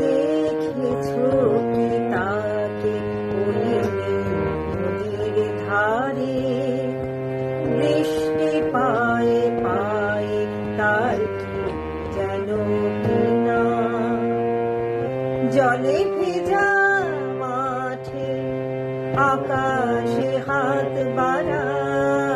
দেখেছ কি ধারে। বৃষ্টি পায়ে পায়ে তার যেন কিনা জলে ভেজা মাঠে আকাশে হাত বাড়ায়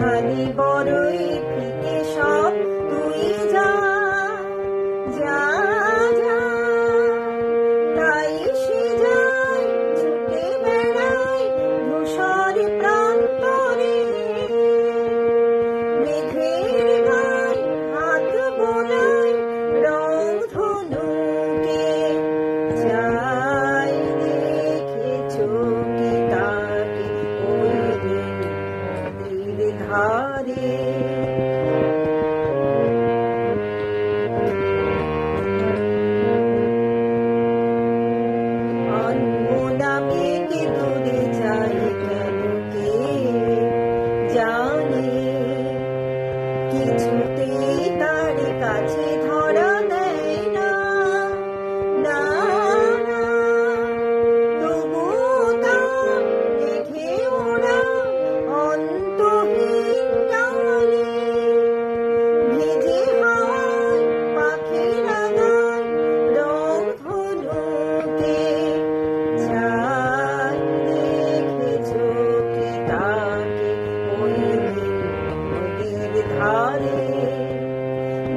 এখানে বড়ই ফিকে কিছুতেই তার কাছে ধরা দেয়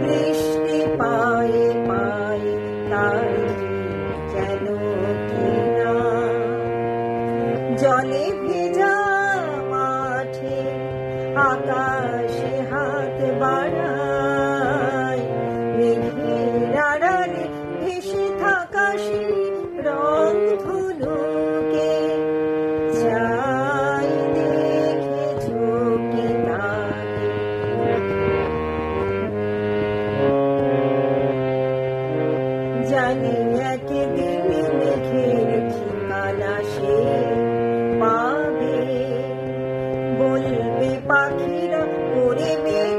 বৃষ্টি পায়ে পায়ে তার যেন কিনা। জলে ভেজা মাঠে আকাশে জানি একদিন মেঘের ঠিকানা সে পাবে। বলবে পাখিরা করে মেঘ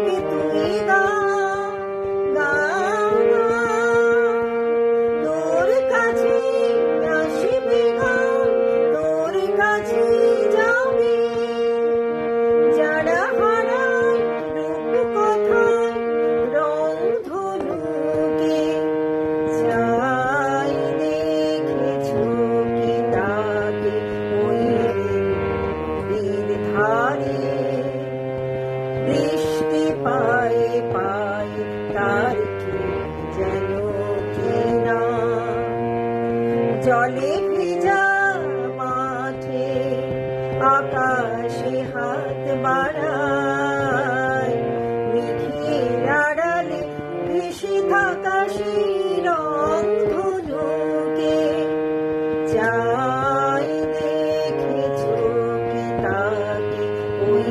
জলে ভেজা মাঠে আকাশে হাত বাড়ায়। মেঘের আড়ালে ভেসে থাকা সেই রং ধনুকে যাই দেখেছ কি তাকে ওই